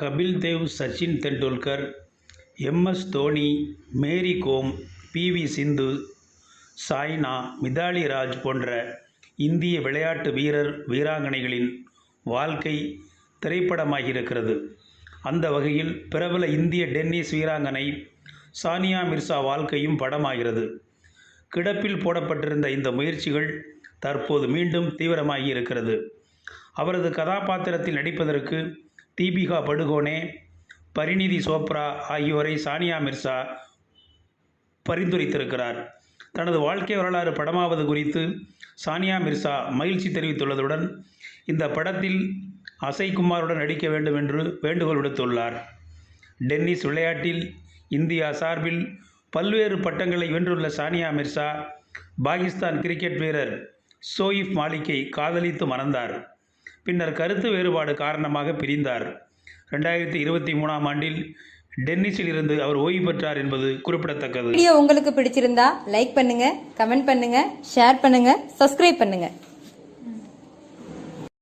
Kapil Dev Sachin Tendulkar M S Dhoni Mary Kom P V Sindhu Saina Mithali Raj போன்ற இந்திய விளையாட்டு வீரர் வீராங்கனைகளின் வாழ்க்கை திரைப்படமாகியிருக்கிறது. அந்த வகையில் பிரபல இந்திய டென்னிஸ் வீராங்கனை சானியா மிர்சா வாழ்க்கையும் படமாகிறது. கிடப்பில் போடப்பட்டிருந்த இந்த முயற்சிகள் தற்போது மீண்டும் தீவிரமாகி இருக்கிறது அவரது கதாபாத்திரத்தில் நடிப்பதற்கு தீபிகா படுகோனே பரிணிதி சோப்ரா ஆகியோரை சானியா மிர்சா பரிந்துரைத்திருக்கிறார். தனது வாழ்க்கை வரலாறு படமாவது குறித்து சானியா மிர்சா மகிழ்ச்சி தெரிவித்துள்ளதுடன் இந்த படத்தில் அசய்குமாருடன் நடிக்க வேண்டும் என்று வேண்டுகோள் விடுத்துள்ளார். டென்னிஸ் விளையாட்டில் இந்தியா சார்பில் பல்வேறு பட்டங்களை வென்றுள்ள சானியா மிர்சா பாகிஸ்தான் கிரிக்கெட் வீரர் சோயிஃப் மாலிக்கை காதலித்து மணந்தார். பின்னர் கருத்து வேறுபாடு காரணமாக பிரிந்தார். ரெண்டாயிரத்தி இருபத்தி மூணாம் ஆண்டில் டென்னிஸில் இருந்து அவர் ஓய்வு பெற்றார் என்பது குறிப்பிடத்தக்கது. வீடியோ உங்களுக்கு பிடிச்சிருந்தா லைக் பண்ணுங்க கமெண்ட் பண்ணுங்க ஷேர் பண்ணுங்க சப்ஸ்கிரைப் பண்ணுங்க.